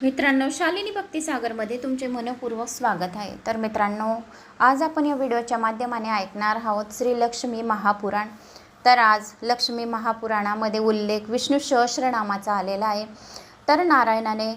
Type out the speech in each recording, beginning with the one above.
मित्रांनो शालिनी भक्तिसागरमध्ये तुमचे मनपूर्वक स्वागत आहे. तर मित्रांनो आज आपण या व्हिडिओच्या माध्यमाने ऐकणार आहोत श्री लक्ष्मी महापुराण. तर आज लक्ष्मी महापुराणामध्ये उल्लेख विष्णू सहस्रनामाचा आलेला आहे. तर नारायणाने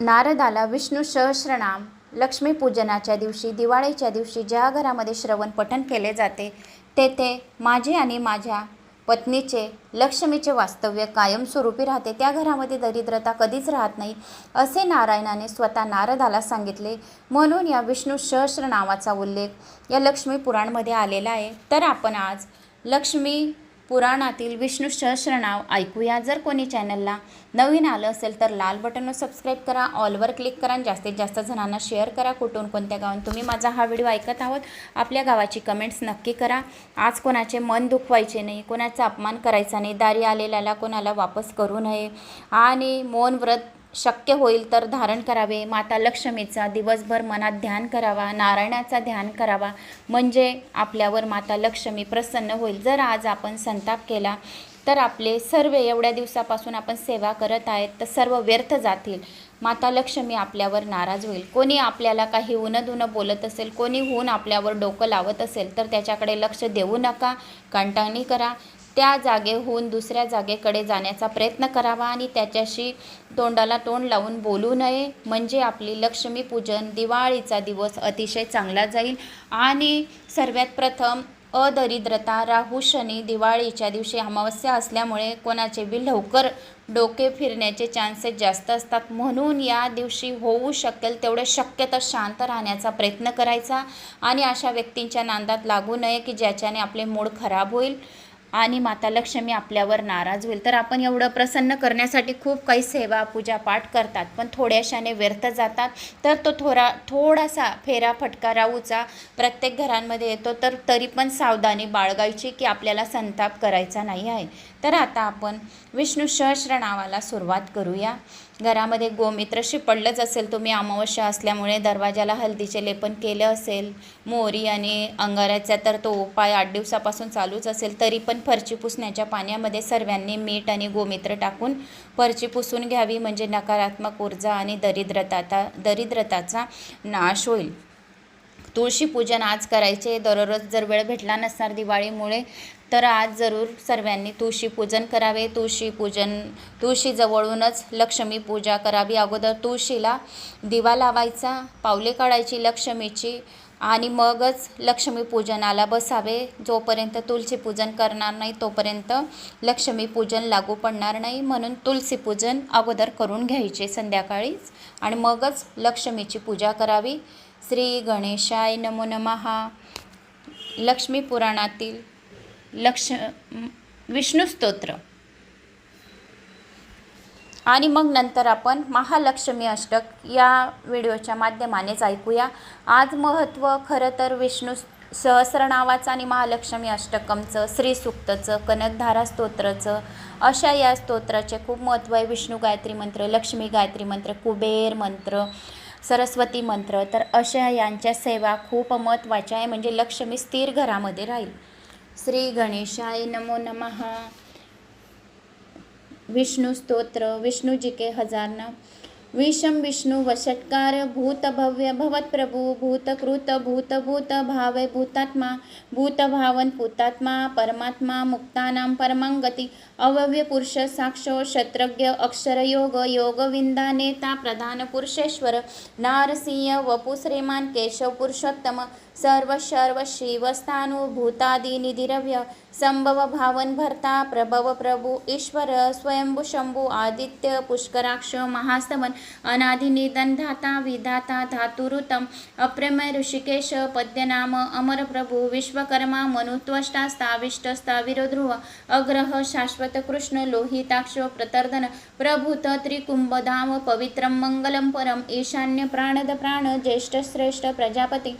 नारदाला विष्णू सहस्रनाम लक्ष्मीपूजनाच्या दिवशी दिवाळीच्या दिवशी ज्या घरामध्ये श्रवण पठण केले जाते तेथे माझे आणि माझ्या पत्नीचे लक्ष्मीचे वास्तव्य कायमस्वरूपी राहते. त्या घरामध्ये दरिद्रता कधीच राहत नाही असे नारायणाने स्वतः नारदाला सांगितले. म्हणून या विष्णू सहस्र नावाचा उल्लेख या लक्ष्मी पुराणमध्ये आलेला आहे. तर आपण आज लक्ष्मी पुराणातील विष्णू सहस्रनाव ऐकूया. जर कोणी चॅनलला नवीन आलं असेल तर लाल बटनवर सबस्क्राईब करा ऑलवर क्लिक करा आणि जास्तीत जास्त जणांना शेअर करा. कुठून कोणत्या गावात तुम्ही माझा हा व्हिडिओ ऐकत आहोत आपल्या गावाची कमेंट्स नक्की करा. आज कोणाचे मन दुखवायचे नाही कोणाचा अपमान करायचा नाही दारी आलेल्याला कोणाला वापस करू नये. आणि मौन व्रत शक्य होईल तर धारण करावे. माता लक्ष्मीचा दिवसभर मनात ध्यान करावा नारायणाचा ध्यान करावा. म्हणजे आपल्यावर माता लक्ष्मी प्रसन्न होईल. जर आज आपण संताप केला तर आपले सर्व एवढ्या दिवसापासून आपण सेवा करत आहेत तर सर्व व्यर्थ जातील. माता लक्ष्मी आपल्यावर नाराज होईल. कोणी आपल्याला काही उनदुनं बोलत असेल कोणी होऊन आपल्यावर डोकं लावत असेल तर त्याच्याकडे लक्ष देऊ नका कंटाळणी करा. त्या जागेहून दुसऱ्या जागेकडे जाण्याचा प्रयत्न करावा आणि त्याच्याशी तोंडाला तोंड लावून बोलू नये. म्हणजे आपली लक्ष्मीपूजन दिवाळीचा दिवस अतिशय चांगला जाईल. आणि सर्वात प्रथम अदरिद्रता राहू शनी दिवाळीच्या दिवशी अमावस्या असल्यामुळे कोणाचे बी लवकर डोके फिरण्याचे चान्सेस जास्त असतात. म्हणून या दिवशी होऊ शकेल तेवढे शक्यतो शांत राहण्याचा प्रयत्न करायचा. आणि अशा व्यक्तींच्या नांदात लागू नये की ज्याच्याने आपले मूड खराब होईल. आणि माता लक्ष्मी आपल्यावर नाराज होईल. तर आपण एवढं प्रसन्न करण्यासाठी खूप काही सेवा पूजा पाठ करतात पण थोड्याशाने व्यर्थ जातात. तर तो थोडा थोडासा फेरा फटकारा उचा प्रत्येक घरांमध्ये येतो तर तरी पण सावधानी बाळगायची की आपल्याला संताप करायचा नाही आहे. तर आता आपण विष्णू सहस्र नावाला सुरुवात करूया. घरामध्ये गोमित्र शिपडलंच असेल तुम्ही अमावस्या असल्यामुळे दरवाजाला हळदीचे लेपन केलं असेल. मोरी आणि अंगाऱ्याचा तर तो उपाय आठ दिवसापासून चालूच असेल तरी पण फरची पुसण्याच्या पाण्यामध्ये सर्वांनी मीठ आणि गोमित्र टाकून फरची पुसून घ्यावी म्हणजे नकारात्मक ऊर्जा आणि दरिद्रता दरिद्रताचा नाश होईल. तुळशी पूजन आज करायचे दररोज जर वेळ भेटला नसणार दिवाळीमुळे तर आज जरूर सर्वांनी तुळशी पूजन करावे. तुळशी पूजन तुळशीजवळूनच लक्ष्मी पूजा करावी. अगोदर तुळशीला दिवा लावायचा पावले काढायची लक्ष्मीची आणि मगच लक्ष्मीपूजनाला बसावे. जोपर्यंत तुलसीपूजन करणार नाही तोपर्यंत लक्ष्मीपूजन लागू पडणार नाही म्हणून तुलसीपूजन अगोदर करून घ्यायचे संध्याकाळीच आणि मगच लक्ष्मीची पूजा करावी. श्री गणेशाय नमो नमहा लक्ष्मीपुराणातील लक्ष विष्णू स्तोत्र आणि मग नंतर आपण महालक्ष्मी अष्टक या व्हिडिओच्या माध्यमानेच ऐकूया. आज महत्त्व खरं तर विष्णू सहस्रनावाचं आणि महालक्ष्मी अष्टकमचं श्रीसुक्तचं कनकधारा स्तोत्राचं अशा या स्तोत्राचे खूप महत्त्व आहे. विष्णू गायत्री मंत्र लक्ष्मी गायत्री मंत्र कुबेर मंत्र सरस्वती मंत्र तर अशा यांच्या सेवा खूप महत्त्वाच्या आहे. म्हणजे लक्ष्मी स्थिर घरामध्ये राहील. श्री गणेशाय नमो नमः. विष्णु स्तोत्र विष्णु जी के हजार नाम विषम विष्णु वषटकार भूत भव्य भवत प्रभु भूतकृत भूत भूत भावे भूतात्मा भूत भावन भूतात्मा परमात्मा मुक्तानां परमांगती अवव्य पुरुष साक्षो क्षत्रज्ञ अक्षरयोग योगविंदा नेता प्रधान पुरुषेश्वर नारसिंह वपु श्रीमान केशव पुरुषोत्तम सर्व सर्व शिवस्थानुभूतादिनिधिरव्य संभव भावन भरता प्रभव प्रभु ईश्वर स्वयंभू शंभू आदित्य पुष्कराक्ष महास्तवन अनादिनिधन धाता विधाता धातुरुतम अप्रमय ऋषिकेश पद्यनाम अमर प्रभु विश्वकर्मा मनुत्वष्टा स्थाविष्ट स्थाविरो अग्रह शाश्वत कृष्ण लोहिताक्ष प्रतर्दन प्रभूत त्रिकुंभधाम पवित्रं मंगलम परम ईशान्य प्राणद प्राण ज्येष्ठ श्रेष्ठ प्रजापती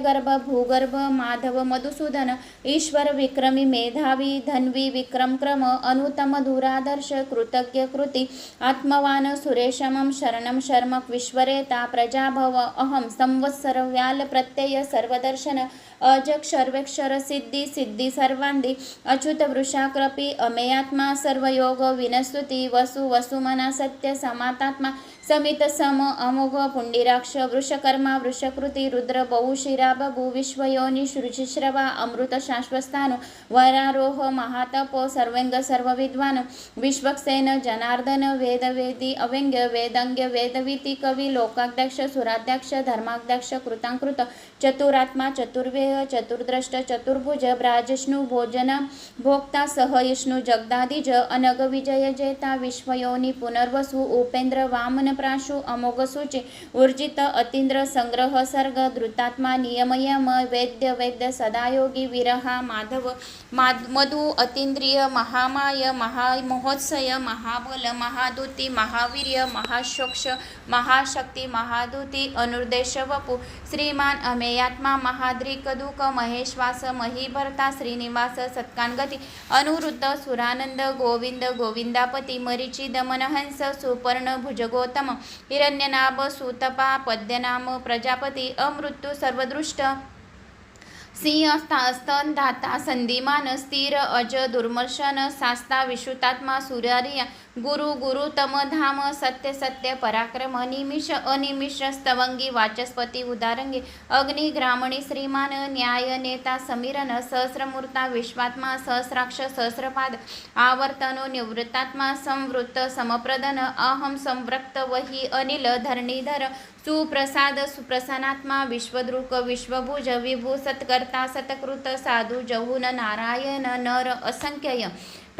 हिरण्यगर्भ भूगर्भ माधव मधुसूदन ईश्वर विक्रमी मेधावी धन्वी विक्रम क्रम अनुतम धुरादर्श कृतज्ञ कृती आत्मवान सुरेशमं शरणं शर्मक विश्वरेता प्रजाभव अहं संवत्सर व्याल प्रत्यय सर्वदर्शन अजक सर्वेक्षर सिद्धी सिद्धी सर्वांदी अच्युत वृषाकृपी अमेयात्मा सर्वयोग विनस्तुती वसु वसुमना सत्य समातात्मा समित सम अमोघ पुंडिराक्ष वृषकर्मा वृषकृती रुद्र बहुशिरा बभू विश्वयोनी श्रुचिश्रवा अमृत शाश्वस्तानु वरारोह महातप सर्वेंग सर्वविद्वान विश्वक्सेन जनार्दन वेदवेदी अव्यंग्य वेदंग्य वेदविती कवी लोकाध्यक्ष सुराध्यक्ष धर्माध्यक्ष कृतांकृत चतुरात्मा चतुर्वेह चतुर्द्रष्ट चतुर्भुज ब्राजिष्णू भोजन भोक्ता सहयिष्णु जगदादिज अनग विजय जेता विश्वयोनी पुनर्वसु उपेंद्र वामन प्राशु अमोघ सूची ऊर्जित अतींद्र संग्रह सर्ग धृतात्मा नियमयम वेद्य वेद्य सदायोगी विरहा माधव मधु अतींद्रिय महामाय महामहोत्सय महाबल महादूती महावीर्य महाशोक्ष महाशक्ती महादूती अनुर्देश वपू श्रीमान अमेयात्मा महाद्रिक दुःख महेश्वास महीभरता श्रीनिवास सत्कानगती अनुरुद्ध सुरानंद गोविंद गोविंदापती मरिची दमनहंस सुपर्ण भुजगोतम हिरण्यनाभ सुतपा पद्यनाम प्रजापती अमृत्यू सर्वदृष्ट सिंह स्तन धाता संधिमान स्थिर अज दुर्मर्शन शास्ता विश्रुतात्मा सुरारिया गुरु गुरुतम धाम सत्य सत्य पराक्रम निमिष अनिमिष स्तवंगी वाचस्पती उदारंगी अग्नि ग्रामणी श्रीमान न्याय नेता समीरन सहस्रमूर्ता विश्वात्मा सहस्राक्ष सहस्रपाद आवर्तनो निवृत्तात्मा संवृत्त समप्रदन अहम संवृक्त वही अनिल धरणीधर सुप्रसाद सुप्रसन्नात्मा विश्वद्रुक विश्वभुज विभू सत्कर्ता सतकृत साधू जहुन नारायण नर असंख्यय।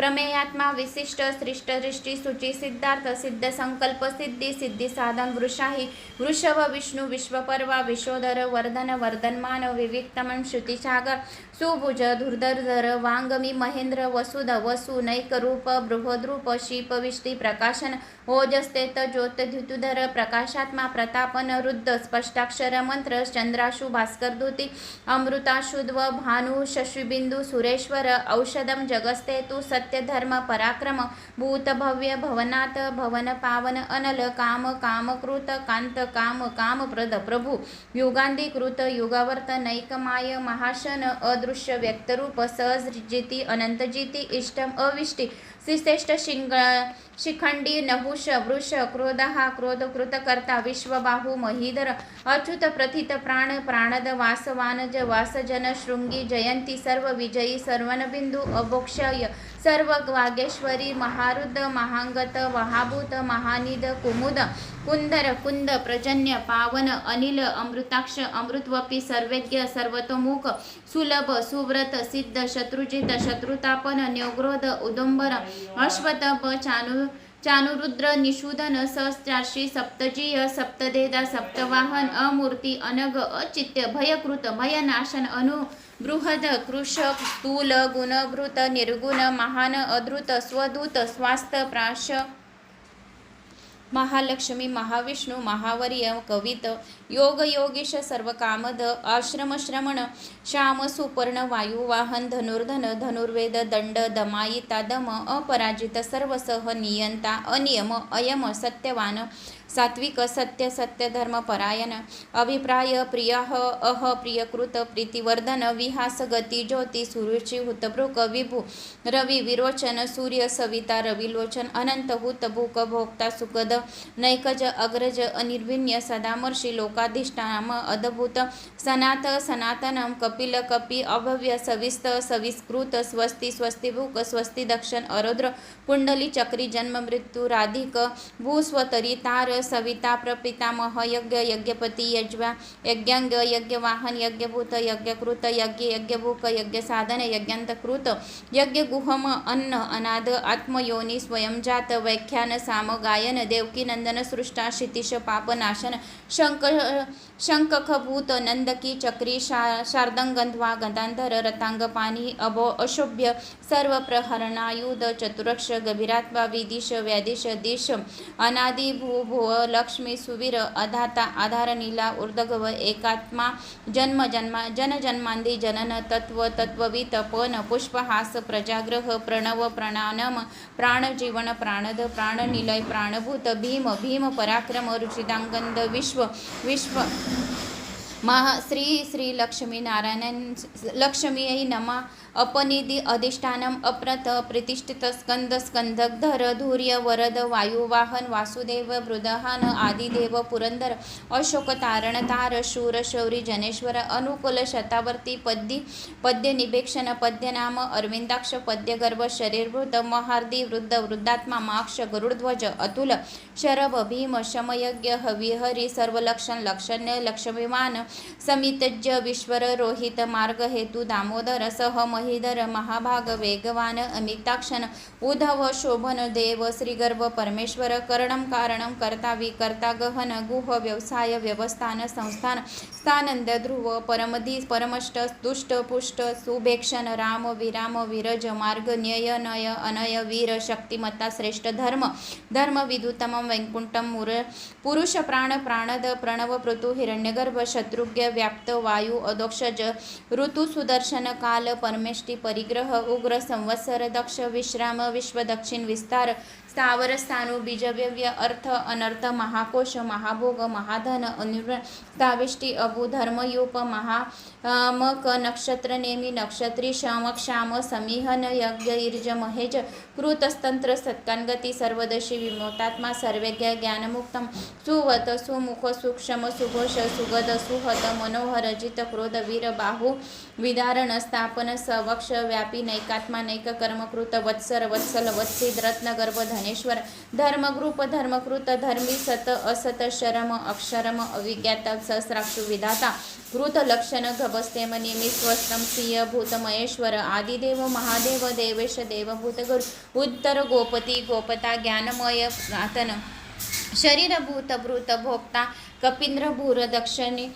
प्रमेयात्मा विशिष्ट श्रिष्ट सुची सिद्धार्थ सिद्ध संकल्प सिद्धी सिद्धी साधन वृषाही वृषभ विष्णू विश्वपर्वा विश्वधर वर्धन वर्धनमान विविक्तमन श्रुतिसागर सुभुज धुर्धरधर वांगमी महेंद्र वसुध वसु नैकरूप बृहद्रूप शीपविष्टी प्रकाशन ओजस्तेत ज्योतधुतुधर प्रकाशात्मा प्रतापन रुद्ध स्पष्टाक्षर मंत्र चंद्राशु भास्कर दूती अमृताशुद्व भानु शशिबिंदू सुरेश्वर औषधम जगस्तेतु सत्य धर्म पराक्रम भूत भव्य भवन पावन अनल काम कामकृत कांत काम कामप्रद प्रभू। युगांधीकृत युगावर्त नैकमाय महाशन अदृश्य व्यक्तरूप सहज जिती अनंतजिती इष्टम अविष्टी श्रीश्रेष्ठ शिंग शिखंडी नहुष वृष क्रोधहा क्रोध कृतकर्ता विश्वबाहू महीधर अच्युत प्रथित प्राण प्राणद वासवानज वासजन शृंगी जयंती सर्व विजयी सर्वनबिंदू अभोक्षय सर्व वागेश्वरी महारुद महांगत वहाभूत महानिद कुमुद कुंदर कुंद प्रजन्य पावन अनिल अमृताक्ष अमृतवपी सर्वज्ञ सर्वतोमुख सुलभ सुव्रत सिद्ध शत्रुजित शत्रुतापन न्योग्रोध उदुंबर अश्वतप चानु चानुरुद्र निषूदन सहस्राशी सप्तजीय सप्तदेदा सप्तवाहन अमूर्ती अनग अचित्य भयकृत भयनाशन अनु बृहद कृषक स्थूल गुणभृत निर्गुण महान अधृत स्वदूत स्वास्थ प्राश महालक्ष्मी महाविष्णू महावर्य कवित योग योगीश सर्व कामद आश्रम श्रमण श्याम सुपर्ण वायुवाहन धनुर्धन धनुर्वेद दंड दमायिता दम अपराजित सर्वसह नियंता अनियम अयम सत्यवान सात्विक सत्य सत्य धर्म परायण अभिप्राय प्रिय अह प्रियकृत प्रीतिवर्धन विहास गती ज्योती सुरुची हुतभृक विभू रवी विरोचन सूर्य सविता रविलोचन अनंत हुत भूक भोक्ता सुखद नैकज अग्रज अनिर्विण्य सदामर्षी लोकाधिष्ठाम अद्भुत सनात सनातनम कपिल कपी अभव्य सविस्त सविस्कृत स्वस्ति स्वस्तिभूक स्वस्ति दक्षण अरोद्र कुंडली चक्री जन्म मृत्यू राधिक भूस्वतरी तार सविता प्रपितामह यज्ञ यज्ञपती यज्वा यज्ञांग यज्ञवाहन यज्ञभूत यज्ञकृत यज्ञ यज्ञभूक यज्ञ साधन यज्ञांतकृत यज्ञगुहम अन्न अनाद आत्मयोनी स्वयंजात व्याख्यान साम गायन देवकी नंदन सृष्टा क्षितिश पापनाशन शंक शंकखभूत नंदकी चक्री शा शार्दंगंध्वा गंधांधर रतांग पाणी अभो अशोभ्य सर्व प्रहरणायुध चतुरक्ष गभीरात्मा विदिश व्यादिश दिश अनादि भू लक्ष्मी सुवीर अधाता आधार नीला ऊर्धगव एकात्मा जन्म जन्मा जनजन्मांदी जनन तत्व तत्ववित पन पुष्पहास प्रजाग्रह प्रणव प्रणानम प्राणजीवन प्राणद प्राणनिलय प्राणभूत भीम भीम पराक्रम रुचिदांगंद विश्व विश्व महा श्री श्री लक्ष्मी नारायण लक्ष्मीयै नमः अपनिधि अधिष्ठानम अप्रत प्रतिष्ठित स्कंद स्कंदधर धूर्य वरद वायुवाहन वासुदेव वृदहान आदिदेव पुरंदर अशोक तारण तार शूर शौरी जनेश्वर अनुकूल शतावर्ती पद्य पद्य निबेक्षण पद्यनाम अरविंदाक्ष पद्यगर्भ शरीरवृद्ध महार्दी वृद्ध वृद्धात्मा माक्ष गरुडध्वज अतुल शरभ भीम शमयज्ञ हविहरी सर्वलक्षण लक्षण्य लक्ष्मीमान समितज्ज विश्वर रोहित मार्ग हेतु दामोदर सहम महिधर महाभाग वेगवान अमिताक्षण उद्धव शोभन देव श्रीगर्भ परमेश्वर करणं कारणं कर्ता विकर्ता गहन गुह व्यवसाय व्यवस्थान संस्थान स्थानंद ध्रुव परमधी परमष्ट दुष्ट पुष्ट सुभेक्षण राम विराम विरज मार्ग न्यय नय अनय वीर शक्तिमत्ता श्रेष्ठ धर्म धर्म विदुतम वैकुंठम मुर पुरुष प्राण प्राणद प्रणव पृथु हिरण्यगर्भ शत्रुघ्य व्याप्त वायू अदोक्षज ऋतु सुदर्शन काल परमेष्टी परिग्रह उग्र संवत्सर दक्ष विश्राम विश्व दक्षिण विस्तार स्थावर स्थाणू बीजव्यव्य अर्थ अनर्थ महाकोश महाभोग महाधन अनिर्व स्थाविष्टी अभू धर्मयूप महा मक नक्षत्र नेमी नक्षत्री श्याम क्षाम समीहन यज्ञ ईर्ज महेज कृतस्तंत्र सत्कांगती सर्वदशी विमोतात्मा सर्वज्ञ ज्ञानमुक्त सुवत सुमुख सूक्ष्म सुघोष सुगद सुहत मनोहर जित क्रोध वीर बाहू विदारण स्थापन सवक्ष व्यापी नैकात्मा नैक कर्मकृत वत्सर वत्सल वत्सिद रत्नगर्भ धनेश्वर धर्मगृप धर्मकृत धर्मी सत असत शरम अक्षरम अविज्ञात सहस्राक्षु विधाता कृत लक्षण गभस्तेम निमी स्वस्त्रम सिंह भूत महेश्वर आदिदेव महादेव देवेश देवभूत गुरु उत्तर गोपती गोपता ज्ञानमय प्रातन शरीरभूतभृत भोक्ता कपिंद्र भूर दक्षिणी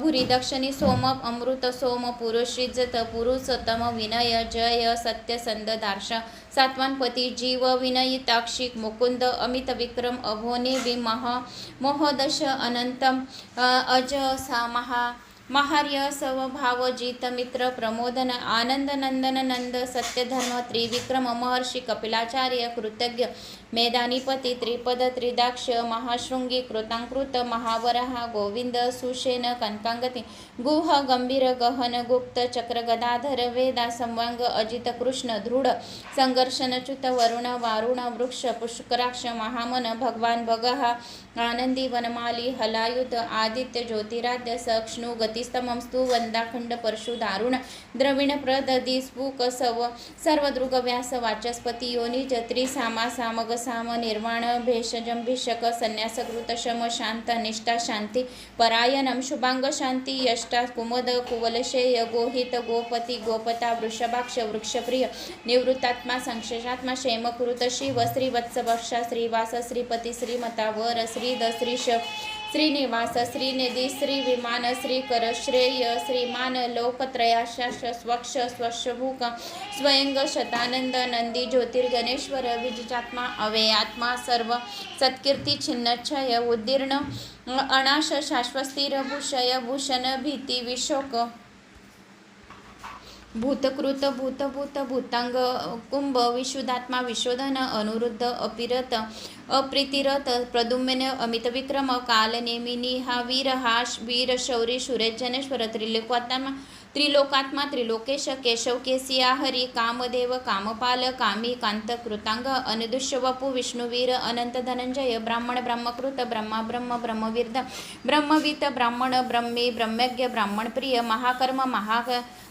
भूरी दक्षिणी सोम अमृत सोम पुरुषिजत पुरुषोत्तम विनय जय सत्यसंद दार्श सात्वानपती जीव विनयिताक्षिक मुकुंद अमित विक्रम अभोने विमह मोहदश अनंतम अज सा महा महार्य स्वभाव जित मित्र प्रमोदन आनंद नंदन नंद सत्यधर्म त्रिविक्रम महर्षी कपिलाचार्य कृतज्ञ मेदानीपती त्रिपद त्रिदाक्ष महाशृंगी कृतांकृत महावरहा गोविंद सुशेन कनकांगती गुह गंभीर गहन गुप्त चक्र गदाधर वेदा संवांग अजित कृष्ण दृढ संघर्षनच्युत वरुण वारुण वृक्ष पुष्कराक्ष महामन भगवान भगहा आनंदी वनमाली हलायुध आदित्य ज्योतिराद्य सक्ष्णु गतिस्तमं स्तु वंदाखंड परशु दारुण द्रविण प्रदधी स्फुक सव सर्वदृग व्यास वाचस्पती योनी जत्री सामा सामग साम निर्वाण भेषजं भिषक संन्यासकृत शम शांत निष्ठा शांती परायणं शुभांग शांती यष्टा कुमद कुवलशेय गोहित गोपती गोपता वृषभाक्ष वृक्षप्रिय निवृत्तात्मा संक्षेषात्मा क्षेमकृत शिव श्रीवत्सभक्षा श्रीवास श्रीपती श्रीमता वर श्रीद श्रीश श्रीनिवास श्रीनिधी श्री विमान श्रीकर श्रेय श्रीमान लोकत्रयाशाश स्वक्ष स्वशभूक स्वयंग शतानंद नंदी ज्योतिर्गणेश्वर विजितात्मा अवेयात्मा सर्व सत्कीर्ती छिन्नच्छय उद्दीर्ण अनाश शाश्वस्थिर भूषय भूषण भीती विशोक भूतकृत भूतभूत भूतांग कुंभ विशुद्धात्मा विशोधन अनुरुद्ध अपिरत अप्रीतिरत प्रदुम्न अमित विक्रम काल नेमिनी हा वीर हा श- वीर शौरी सुरेजनेश्वर त्रिलोकात्मा त्रिलोकेश केशव केसिया हरी कामदेव कामपाल कामी कांत कृतांग अनदुष्य वपू विष्णुवीर अनंत धनंजय ब्राह्मण ब्रह्मकृत ब्रह्मा ब्रह्म ब्रह्मविर्द ब्रह्मवित ब्राह्मण ब्रह्मी ब्रह्मज्ञ ब्राह्मणप्रिय महाकर्म महा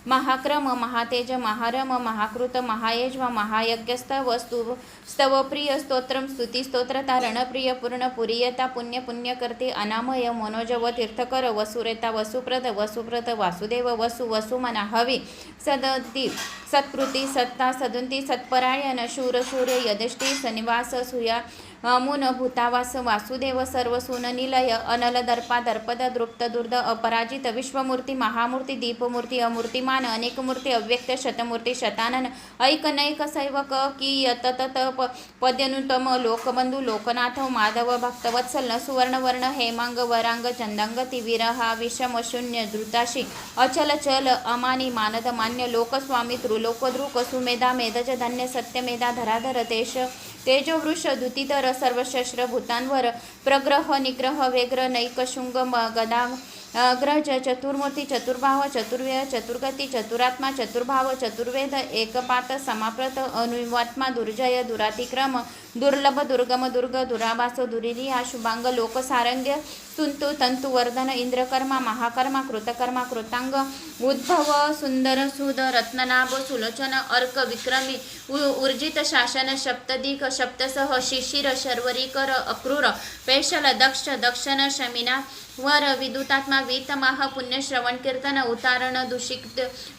महाक्रम महातेज महारम महाकृत महायज्व महायज्ञस्तव स्तु स्तवप्रिय स्तोत्रम स्तुती स्तोत्रता रणप्रिय पूर्ण पुरीयता पुण्य पुण्यकर्ते अनामय मनोजव तीर्थकर वसुरेता वसुप्रद वसुप्रत वासुदेव वसु वसुमना हवी. सदती सत्कृती सत्ता सदंती सत्परायण शूर यदष्टी सनिवास सुया मुन भूतावास वासुदेव सर्व निलय अनल दर्पा दर्पद दृप्त दुर्द अपराजित विश्वमूर्ती महामूर्ती दीपमूर्ती अमूर्तिमान अनेकमूर्ती अव्यक्त शतमूर्ती शतानन ऐकनैक सैवक की यतत प पद्यनुतम लोकबंधू लोकनाथ माधव भक्तवत्सल सुवर्णवर्ण हेमांग वरांग चंदांग विरहा विषम शून्य धृताशी अचल चल अमानी मानद मान्य लोकस्वामी त्रुलोकद्रुक सुमेधा मेधज धन्य सत्यमेधा धराधर तेश तेजोवृष दुतिधर सर्वशस्त्र भूतांवर प्रग्रह निग्रह वेग्र नैकशुंग म- गदा अग्रज चतुर्मूर्ती चतुर्भाव चतुर्व्यय चतुर्गती चतुरात्मा चतुर्भाव चतुर्वेद एकपात समाप्रत अनुवात्मा दुर्जय दुरातिक्रम दुर्लभ दुर्गम दुर्ग दुराभास दुरिलिया शुभांग लोकसारंग्य तुंतु तंतुवर्धन इंद्रकर्मा महाकर्मा कृतकर्मा कृतांग उद्भव सुंदर सुद रत्ननाभ सुलोचन अर्क विक्रमी ऊर्जित शासन सप्तदिक शप्तसह शिशिर शर्वरीकर अक्रूर पेशल दक्ष दक्षण शमिना वर विदुतात्मा वीतमाह पुण्य श्रवण कीर्तन उतारण दुषिक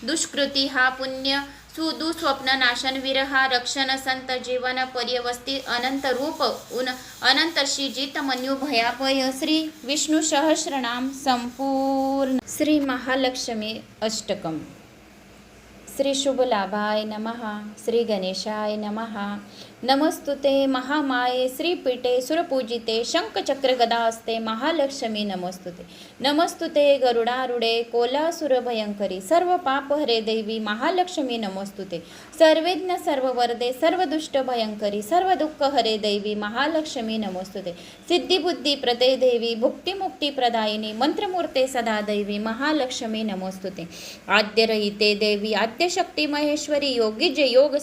दुष्कृती हा पुण्य सुदुस्वप्न नाशन विरहा रक्षण संत जीवन पर्यवस्ती अनंत रूप उन अनंत श्री जित मन्यू भयापय। श्री विष्णू सहस्रनाम संपूर्ण। श्री महालक्ष्मी अष्टकम। श्री शुभलाभाय नमः। श्री गणेशाय नमः। नमस्तुते महामाये श्रीपीठे सुरपूजिते शङ्खचक्रगदास्ते महालक्ष्मी नमस्तुते। नमस्तुते गरुडारुडे कोलासुरभयङ्करी सर्व पाप हरे देवी महालक्ष्मी नमस्तुते। सर्वेज्ञ सर्ववरदे सर्वदुष्टभयङ्करी सर्व दुःख हरे देवी महालक्ष्मी नमस्तुते। सिद्धिबुद्धी प्रदे देवी भुक्तिमुक्तिप्रदायिनी मन्त्रमूर्ते मंत्रमूर्ते सदा देवी महालक्ष्मी नमस्तुते। आद्यरहिते देवी आद्यशक्ती महेश्वरी योगी जे योग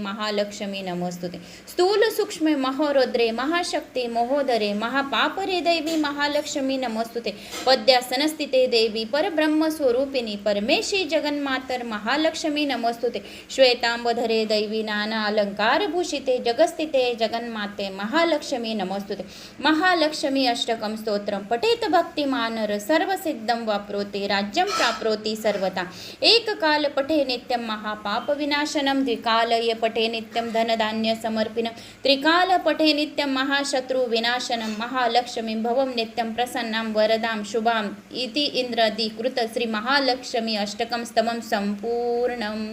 महालक्ष्मी नमस्तुते। स्थूल सूक्ष्म महोरुद्रे महाशक्ती महोदरे महापापरे देवी महालक्ष्मी नमस्तुते पद्यासनस्थिते देवी परब्रह्मस्वरूपिणी परमेशी जगन्मातर महालक्ष्मी नमस्तुते श्वेतांबधरे दैवी नाना अलंकारभूषिते जगस्थिते जगन्माते महालक्ष्मी नमस्तुते महालक्ष्मी अष्टकं स्तोत्रं पठेत भक्तिमानर सर्वसिद्धं वाप्रोते राज्यं प्राप्नोति सर्वदा एककाल पठे नित्यं महापापविनाशनं द्विकालय पठे नित्यं धनधान्य समर्पिनं. त्रिकालपठे नित्यं महाशत्रुविनाशनं महालक्ष्मीं भवं नित्यं प्रसन्नां वरदां शुभाम् इति इन्द्रधिकृत श्रीमहालक्ष्मी अष्टकं स्तमं सम्पूर्णम्.